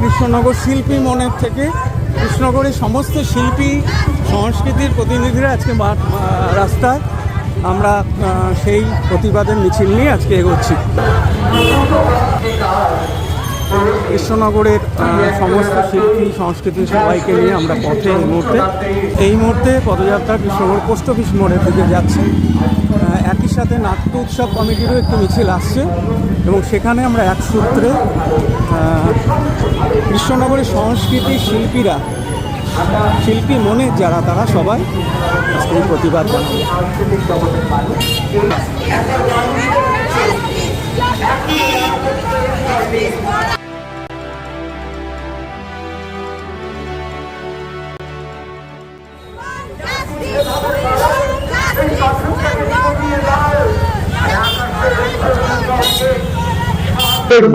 কৃষ্ণনগর শিল্পী মনের থেকে কৃষ্ণনগরের সমস্ত শিল্পী, সংস্কৃতির প্রতিনিধিরা আজকে রাস্তায়। আমরা সেই প্রতিবাদের মিছিল নিয়ে আজকে এগোচ্ছি। কৃষ্ণনগরের সমস্ত শিল্পী সংস্কৃতি সবাইকে নিয়ে আমরা পথে এই মুহূর্তে। এই মুহূর্তে পদযাত্রা কৃষ্ণনগর পোস্ট অফিস মোড়ের দিকে যাচ্ছে। একই সাথে নাট্য উৎসব কমিটিরও একটি মিছিল আসছে এবং সেখানে আমরা এক সূত্রে কৃষ্ণনগরের সংস্কৃতি শিল্পীরা শিল্পী মনে যারা তারা সবাই আজকে প্রতিবাদ জানাবে।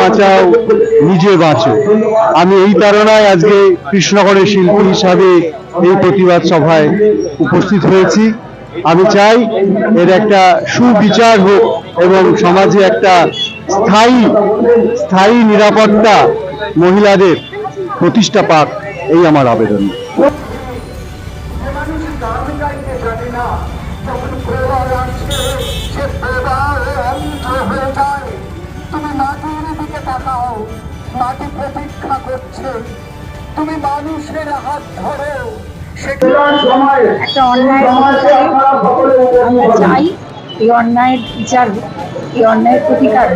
বাঁচাও, নিজে বাঁচো। আমি এই তারণায় আজকে কৃষ্ণনগরের শিল্পী হিসাবে এই প্রতিবাদ সভায় উপস্থিত হয়েছি। আমি চাই এর একটা সুবিচার হোক এবং সমাজে একটা স্থায়ী স্থায়ী নিরাপত্তা মহিলাদের প্রতিষ্ঠা পাক, এই আমার আবেদন। প্রতীক্ষা করছে তুমি মানুষের হাত ধরো একটা অন্যায় আমরা চাই এই অন্যায়ের বিচার এই অন্যায়ের প্রতিকার।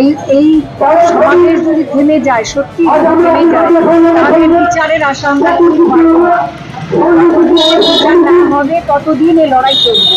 এই এই সমাজের যদি থেমে যায় সত্যি থেমে যায় তাদের বিচারের আশা আমরা করতে পারব না। হবে ততদিন এই লড়াই চলবে।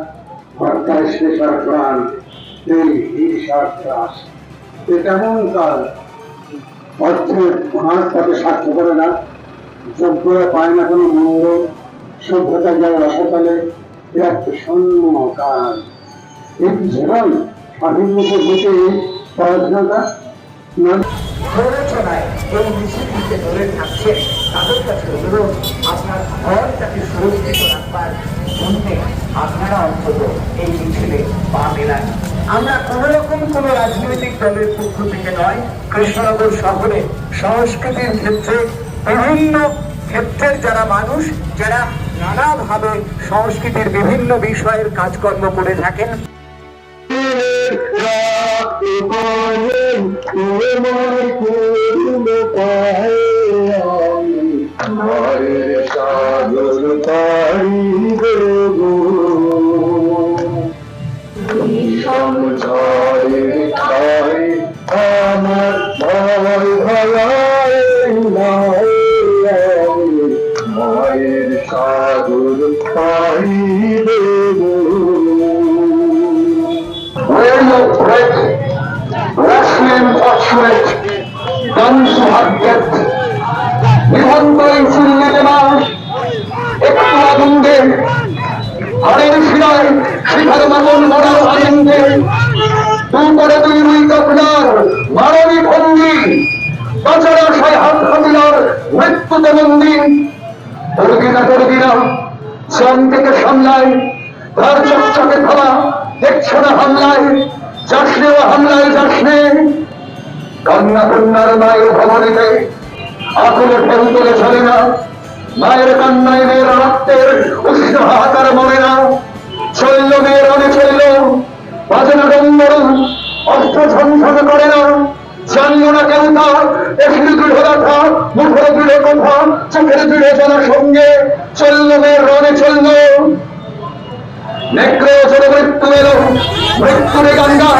মূল্য সভ্যতা যায় এক শূন্য কাল। এই জীবন? স্বাধীন দিতে পড়াশোনাটা না। প্ররোচনায় এই ধরে থাকছেন কৃষ্ণনগর শহরে সংস্কৃতির ক্ষেত্রে বিভিন্ন ক্ষেত্রের যারা মানুষ, যারা নানাভাবে সংস্কৃতির বিভিন্ন বিষয়ের কাজকর্ম করে থাকেন। Lord. অস্ত্র ঝনঝন করে না। জানলো না কেউ তার এসির দৃঢ়তা মুখের দৃঢ় কথা, চোখের দৃঢ় জানার সঙ্গে চলল মেয়ের রনে চলল। নেক্র চলে মৃত্যু এলো। মৃত্যুরে গঙ্গা।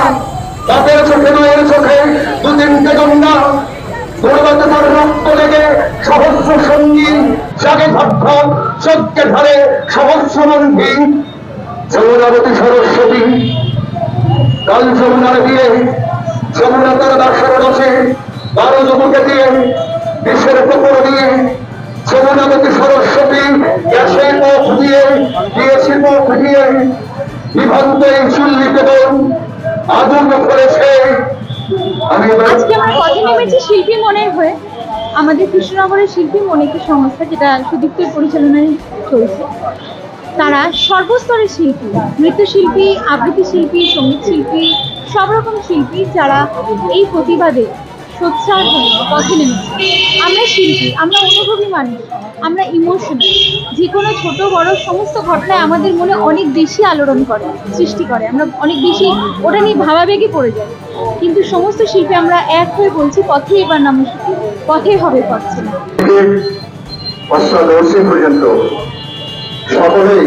বাপের চোখে, মায়ের চোখে দু তিনটে গঙ্গা। দুর্গত তার রক্ত লেগে সহস্র সঙ্গী জাগে ভক্ষ চোখকে ধরে সহস্র মন্দির যমুনাবতী সরস্বতী। কাল যমুনার দিয়ে যমুনা তার দাসের বসে বারো যুবকে দিয়ে বিশ্বের পুকুর দিয়ে যমুনাবতী সরস্বতী গ্যাসে পথ দিয়ে দিয়েছি পথ দিয়ে বিভক্ত এই চুল্লিতে আগুন করেছে আজকে আমরা পথে নেমেছি শিল্পী মনের হয়ে? আমাদের কৃষ্ণনগরের শিল্পী মন একটি সংস্থা যেটা সুদীপ্তের পরিচালনায় চলছে? তারা সর্বস্তরের শিল্পী, নৃত্যশিল্পী, আবৃত্তি শিল্পী, সংগীত শিল্পী, সব রকম শিল্পী যারা এই প্রতিবাদে সোচ্চার হয়ে পথে নেমেছে। আমরা শিল্পী, আমরা অনুভবী মানুষ, আমরা ইমোশনাল যে কোনো ছোট, বড় সমস্ত ঘটনায় আমাদের মনে অনেক বেশি আলোড়ন করে, সৃষ্টি করে। আমরা অনেক বেশি ওটা নিয়ে ভাবাবেগে পড়ে যাই। কিন্তু সমস্ত শিল্পী আমরা এক হয়ে বলছি, পথে এবার নাম পথে হবে পথ অষ্টাদশী পর্যন্ত সকলেই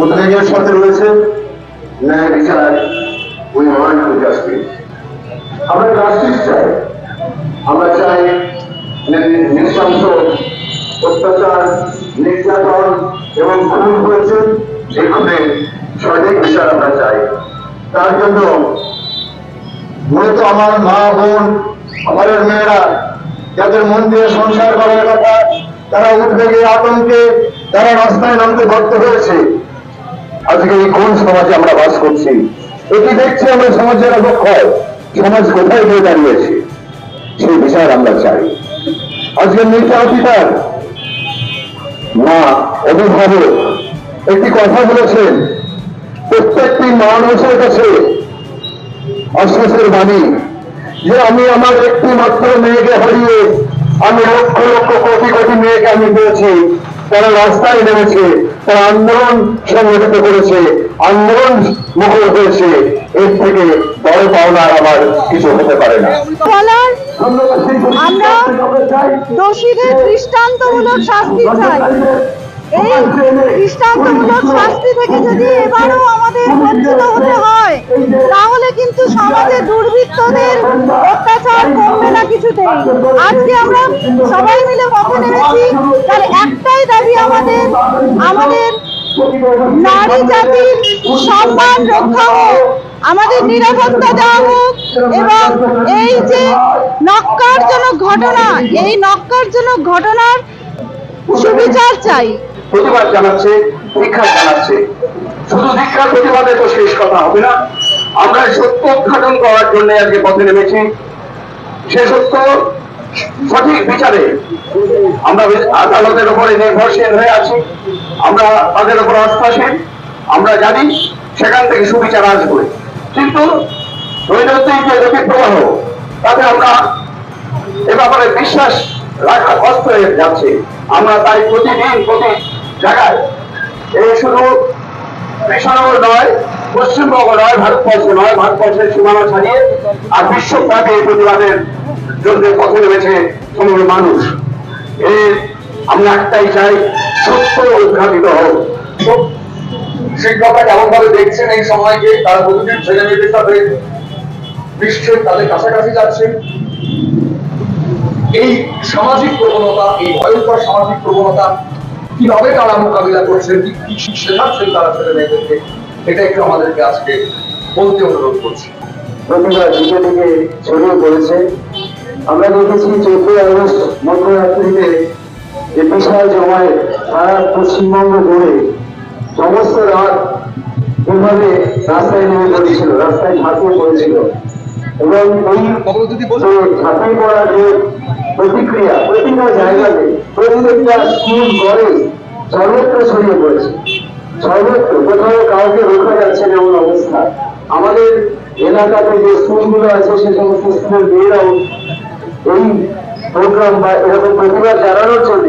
উদ্বেগের সাথে রয়েছে, ন্যায় বিচার উই ওয়ান্ট টু জাস্টিস আমরা জাস্টিস চাই। আমরা চাই নৃশংস অত্যাচার, নির্যাতন এবং খুন হয়েছে এখানে সঠিক বিচার আমরা চাই। তার জন্য মূলত আমার মা বোন, আমাদের মেয়েরা, যাদের মন দিয়ে সংসার করার কথা, তারা উদ্বেগে, আতঙ্কে তারা রাস্তায় নামতে বাধ্য হয়েছে। আজকে এই কোন সমাজে আমরা বাস করছি? এটি দেখছি আমরা সমাজের অবক্ষয়। সমাজ কোথায় গিয়ে দাঁড়িয়েছে? সেই বিচার আমরা চাই। আজকে নির্যাতিতার মা, অভিভাবক, একটি কথা বলেছেন, প্রত্যেকটি মানুষের কাছে আশ্বাসের বাণী যে আমি আমার একটি মাত্র মেয়েকে হারিয়ে আমি লক্ষ লক্ষ কোটি কোটি মেয়েকে আমি পেয়েছি। তারা রাস্তায় নেমেছে তারা আন্দোলন সংগঠিত করেছে আন্দোলন মুখর হয়েছে এর থেকে বড় পাওনা আবার আমার কিছু হতে পারে না। আমরা দোষীদের দৃষ্টান্তমূলক শাস্তি চাই। এই দৃষ্টান্তমূলক শাস্তি থেকে যদি এবারও আমাদের বঞ্চিত হতে হয় তাহলে কিন্তু সমাজে দুর্বৃত্তদের অত্যাচার কমবে না কিছুতেই। আজকে আমরা সবাই মিলে পথে নেমেছি তার একটাই দাবি আমাদের আমাদের নারী জাতির সম্মান রক্ষা হোক আমাদের নিরাপত্তা দেওয়া হোক এবং এই যে নক্কারজনক ঘটনা এই নক্কারজনক ঘটনার সুবিচার চাই। প্রতিবাদ জানাচ্ছে, দীক্ষা জানাচ্ছে। শুধু দীক্ষার প্রতিবাদে তো শেষ কথা হবে না। আমরা সত্য উদ্ঘাটন করার জন্য আজকে পথে নেমেছি। সে সত্য সঠিক বিচারে আমরা আদালতের উপরে নির্ভরশীল হয়ে আছি। আমরা তাদের উপর আস্থাশীল। আমরা জানি সেখান থেকে সুবিচার আসবে। কিন্তু দৈনন্দিন যে নদী প্রবাহ তাতে আমরা এ ব্যাপারে বিশ্বাস রাখা কষ্ট হয়ে যাচ্ছে। আমরা তাই প্রতিদিন প্রতি জায়গায়। এই শুধু কৃষ্ণনগর নয়, পশ্চিমবঙ্গ নয়, ভারতবর্ষ নয়, ভারতবর্ষের সীমানা ছাড়িয়ে আর বিশ্বব্যাপী এই প্রতিবাদের জন্য পথে নেমেছে সমগ্র মানুষ। এই আমরা একটাই চাই, সত্য উদ্ঘাটিত হোক। শিক্ষকরা কেমন ভাবে দেখছেন এই সময়কে, তারা প্রতিদিন ছেলে মেয়েদের সাথে বিশ্বের তাদের কাছাকাছি যাচ্ছে এই সামাজিক প্রবণতা, এই ভয়ঙ্কর সামাজিক প্রবণতা কীভাবে তারা মোকাবিলা করছেন কি কি শেখাচ্ছেন তারা ছেলে মেয়েদেরকে এটা একটু আমাদেরকে আজকে বলতে অনুরোধ করছি। প্রতিভা দিকে দিকে ছড়িয়ে পড়েছে। আমরা দেখেছি চোদ্দই আগস্ট মধ্যরাত্রিতে যে বিশাল জমায় সারা পশ্চিমবঙ্গ জুড়ে সমস্ত রাত এভাবে রাস্তায় নেমে পড়েছিল রাস্তায় ঝাঁপিয়ে পড়েছিল। এবং যে ঝাঁপিয়ে যে প্রতিক্রিয়া প্রতিটা জায়গাতে প্রত্যেকটা স্কুল কলেজ সর্বত্র ছড়িয়ে পড়েছে। সর্বত্র, কোথাও কাউকে রোখা যাচ্ছে না এমন অবস্থা। আমাদের এলাকাতে যে স্কুলগুলো আছে, সে সমস্ত স্কুলের মেয়েরাও এই প্রোগ্রাম বা এরকম প্রতিবাদ জানানোর জন্য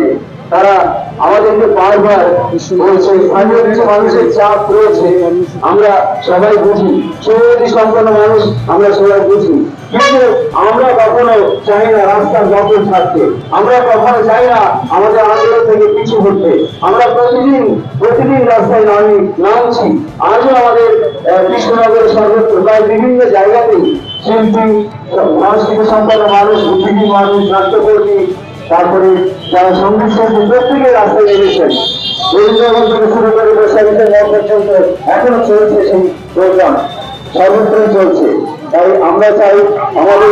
তারা আমাদেরকে বারবার বলছে, স্থানীয় কিছু মানুষের চাপ রয়েছে, আমরা সবাই বুঝি। সুবিধি সম্পন্ন মানুষ, আমরা সবাই বুঝি। কিন্তু আমরা কখনো চাই না রাস্তার দখল থাকতে। আমরা কখনো চাই না আমাদের আন্দোলন থেকে পিছু হতে আমরা প্রতিদিন প্রতিদিন রাস্তায় নামি, নামছি। আজও আমাদের কৃষ্ণনগরের সর্বত্র প্রায় বিভিন্ন জায়গাতেই শিল্পী সংস্কৃতি সম্পন্ন মানুষ, বুদ্ধিজীবী মানুষ নাট্যকর্মী তারপরে যারা সংগীত প্রত্যেকে রাস্তায় নেমেছেন। রবীন্দ্রনাথ থেকে শুরু করে মত পর্যন্ত এখনও চলছে সেই প্রোগ্রাম সর্বত্রই চলছে। তাই আমরা চাই আমাদের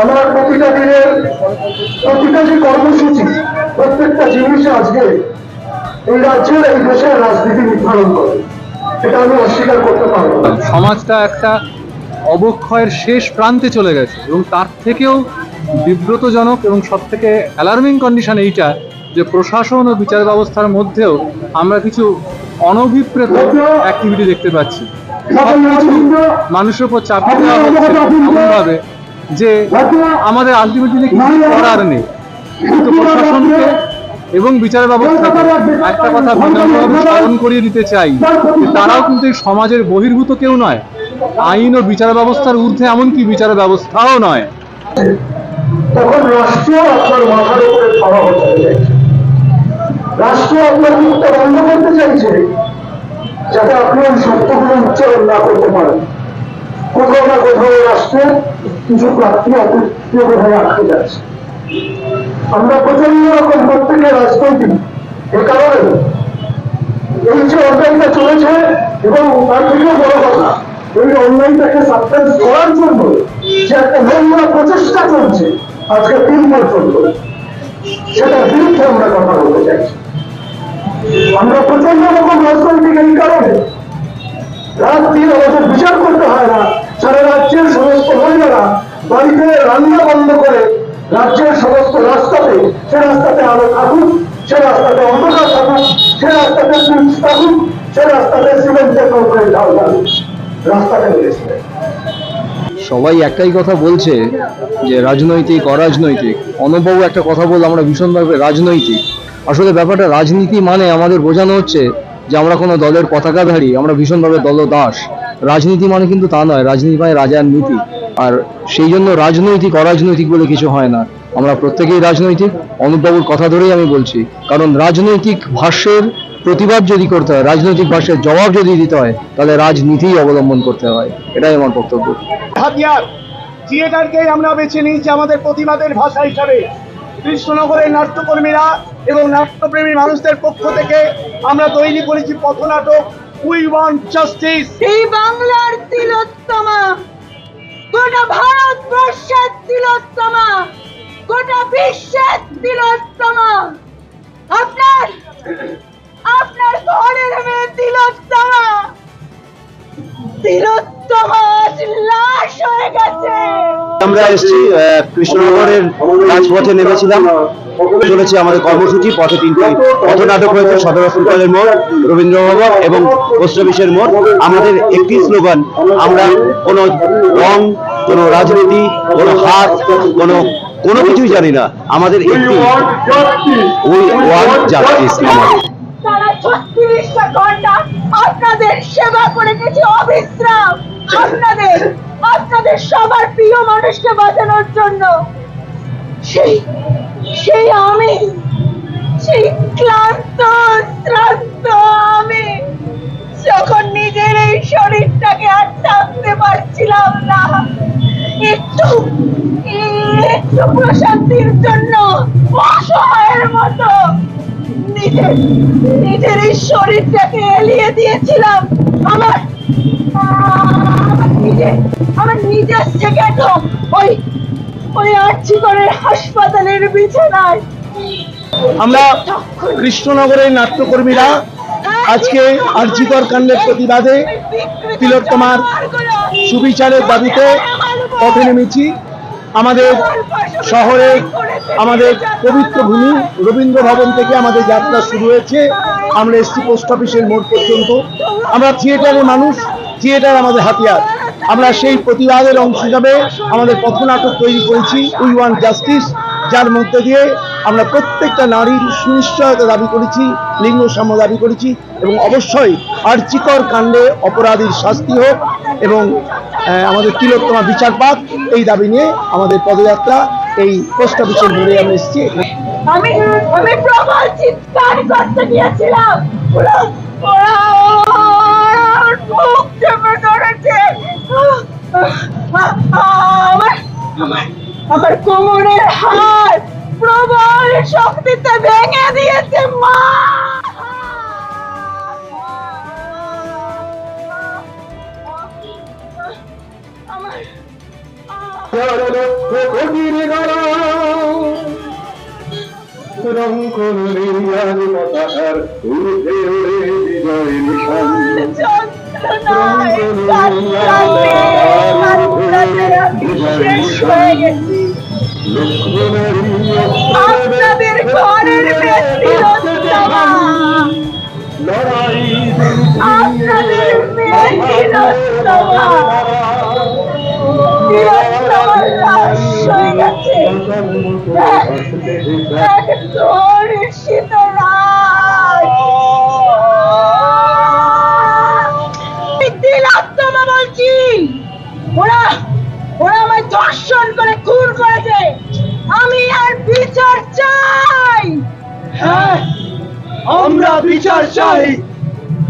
আমার প্রতিটা দিনের প্রতিটা যে কর্মসূচি প্রত্যেকটা জিনিস আজকে এই রাজ্যের এই দেশের রাজনীতি নির্ধারণ করে। এটা আমি অস্বীকার করতে পারব সমাজটা একটা অবক্ষয়ের শেষ প্রান্তে চলে গেছে এবং তার থেকেও বিব্রতজনক এবং সব থেকে অ্যালার্মিং কন্ডিশন এইটা যে প্রশাসন ও বিচার ব্যবস্থার মধ্যেও আমরা কিছু অনভিপ্রেত অ্যাক্টিভিটি দেখতে পাচ্ছি। মানুষের উপর চাপ দেওয়া হচ্ছে এমনভাবে। যে আমাদের আলটিমেটলি কিছু করার নেই, কিন্তু প্রশাসনকে এবং বিচার ব্যবস্থাকে একটা কথা স্মরণ করিয়ে দিতে চাই তারাও কিন্তু এই সমাজের বহির্ভূত কেউ নয়। আইন ও বিচার ব্যবস্থার ঊর্ধ্বে এমনকি বিচার ব্যবস্থাও নয়। তখন রাষ্ট্র আপনার মুখটা বন্ধ করতে চাইছে, যাতে আপনি ওই সত্যগুলো উচ্চারণ না করতে পারেন। কোথাও না কোথাও রাষ্ট্রের কিছু প্রার্থী যাচ্ছে আমরা প্রচণ্ড রকম প্রত্যেকে রাজনৈতিক এ কারণে এই যে অন্যায়টা চলেছে এবং তার বড় কথা এই সাবস্টেন্স করার জন্য যে একটা প্রচেষ্টা চলছে আজকে তিন ধরে সেটার বিরুদ্ধে আমরা কথা বলতে চাইছি আমরা প্রচণ্ড রকম রাজনৈতিক এই কারণে রাত বিচার করতে রান্না বন্ধ করে রাজ্যের সমস্ত রাস্তাতে সে রাস্তাতে আলো থাকুক, সে রাস্তাতে অন্ধকার থাকুক, সে রাস্তাতে সুইচ থাকুক, সে রাস্তাতে সিমেন্টের কংক্রিট ঢাল থাকুক রাস্তাতে বেরিয়েছে সবাই একটাই কথা বলছে যে রাজনৈতিক, অরাজনৈতিক। অনবাবু একটা কথা বল আমরা ভীষণভাবে রাজনৈতিক। আসলে ব্যাপারটা রাজনীতি মানে আমাদের বোঝানো হচ্ছে যে আমরা কোনো দলের পতাকাধারী, আমরা ভীষণভাবে দলদাস। রাজনীতি মানে কিন্তু তা নয়, রাজনীতি মানে রাজার নীতি। আর সেই জন্য রাজনৈতিক অরাজনৈতিক বলে কিছু হয় না। আমরা প্রত্যেকেই রাজনৈতিক। অনুপবাবুর কথা ধরেই আমি বলছি কারণ রাজনৈতিক ভাষ্যের প্রতিবাদ যদি করতে হয় রাজনৈতিক ভাষ্যের জবাব যদি দিতে হয় তাহলে রাজনীতিই অবলম্বন করতে হয়। এটাই আমার বক্তব্য। হাতিয়ার থিয়েটারকেই আমরা বেছে নিয়েছি আমাদের প্রতিবাদের ভাষা হিসাবে। কৃষ্ণনগরের নাট্যকর্মীরা এবং নাট্যপ্রেমী মানুষদের পক্ষ থেকে আমরা তৈরি করেছি পথনাটক উই ওয়ান্ট জাস্টিস। এই বাংলার তিলোত্তমা। গোটা ভারতবর্ষের তিলোত্তমা, গোটা বিশ্বের তিলোত্তমা। আপনার আপনার ঘরের মেয়ে তিলোত্তমা। তিলোত্তমা লাশ হয়ে গেছে। আমরা এসেছি কৃষ্ণনগরের রাজপথে নেমেছিলাম। চলেছে আমাদের কর্মসূচি, পথে তিনটি পথনাটক হয়েছে, সদর হসপিটালের মোড় রবীন্দ্র ভবন এবং পোস্ট অফিসের মোড়। আমাদের একটি স্লোগান, আমরা কোনো রং, কোনো রাজনীতি, কোনো হাত, কোনো কোনো কিছুই জানি না। আমাদের একটি উই ওয়ান জাস্টিস আমাদের। আপনাদের সেবা করে গেছে অবিশ্রাম। আপনাদের আপনাদের সবার প্রিয় মানুষকে বাঁচানোর জন্য। সেই সেই আমি, সেই ক্লান্ত, শ্রান্ত আমি যখন নিজের এই শরীরটাকে আর টানতে পারছিলাম না, একটু একটু প্রশান্তির জন্য, অসহায়ের মতো নিজের নিজের এই শরীরটাকে এলিয়ে দিয়েছিলাম। আমার আমার নিজের থেকে তো ওই ওই আর্চিকরের হাসপাতালের বিছানায়। আমরা কৃষ্ণনগরের নাট্যকর্মীরা আজকে আর্জিকর কাণ্ডের প্রতিবাদে তিলোত্তমার সুবিচারের দাবিতে পথে নেমেছি। আমাদের শহরে আমাদের পবিত্র ভূমি রবীন্দ্র ভবন থেকে আমাদের যাত্রা শুরু হয়েছে। আমরা এসছি পোস্ট অফিসের মোড় পর্যন্ত। আমরা থিয়েটারের মানুষ থিয়েটার আমাদের হাতিয়ার। আমরা সেই প্রতিবাদের অংশ হিসাবে আমাদের পথনাটক তৈরি করেছি উই ওয়ান জাস্টিস যার মধ্যে দিয়ে আমরা প্রত্যেকটা নারীর সুনিশ্চয়তা দাবি করেছি, লিঙ্গ সাম্য দাবি করেছি, এবং অবশ্যই আর্চিকর কাণ্ডে অপরাধীর শাস্তি হোক এবং আমাদের তিলোত্তমা বিচার পাক এই দাবি নিয়ে আমাদের পদযাত্রা এই পোস্ট অফিসের মোড়ে আমরা এসেছি। আমি আমি প্রবল চিৎকার করতে গিয়েছিলাম। মুখ চেপে ধরেছে। আমার আমার আমার কোমরের হাড় প্রবল শক্তিতে ভেঙে দিয়েছে, মা! রং করলে আর পতাকার উঠে ওড়ে বিজয় নিশান যন্ত্রণায় কাতরাতে কাতরাতে আমি শেষ আপনাদের ঘরের লড়াই আপনাদের তিলোত্তমা লাশ গেছে এক ধর্ষিত লাশ আমি তিলোত্তমা বলছি ওরা ওরা আমায় ধর্ষণ করে খুন আমি আর বিচার চাই হ্যাঁ আমরা বিচার চাই।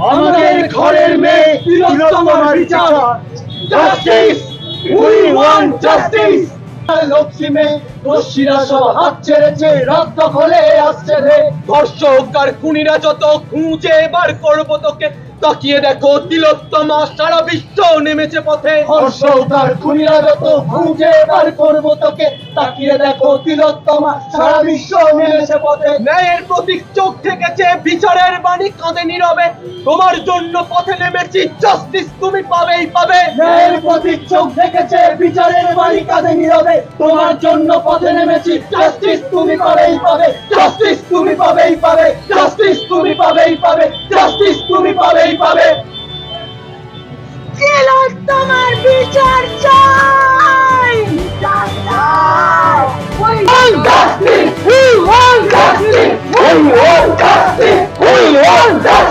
আমাদের ঘরের মেয়ে তিলোত্তমার বিচার। জাস্টিস উই ওয়ান্ট জাস্টিস লক্ষ্মী মেয়ে দোষীরা সব হাত ছেড়েছে রাত দখলে আসছে রে। ধর্ষক আর খুনিরা যত খুঁজে বার করব তোকে তাকিয়ে দেখো তিলোত্তমা সারা বিশ্ব নেমেছে পথে। ধর্ষক আর খুনিরা যত খুঁজে বার করব তোকে। তাকিয়ে দেখো তিলোত্তমা সারা বিশ্ব নেমেছে পথে। ন্যায়ের প্রতীক চোখ থেকেছে বিচারের বাণী কাঁদে নীরবে। তোমার জন্য পথে নেমেছি জাস্টিস তুমি পাবেই পাবে। ন্যায়ের প্রতীক চোখ দেখেছে বিচারের বাণী কাঁদে নীরবে। তোমার জন্য পথে নেমেছি জাস্টিস তুমি পাবেই পাবে। জাস্টিস তুমি পাবেই পাবে। জাস্টিস তুমি পাবেই পাবে। জাস্টিস তুমি পাবেই পাবে তোমার বিচার চাই! We want justice! We want justice! We want justice!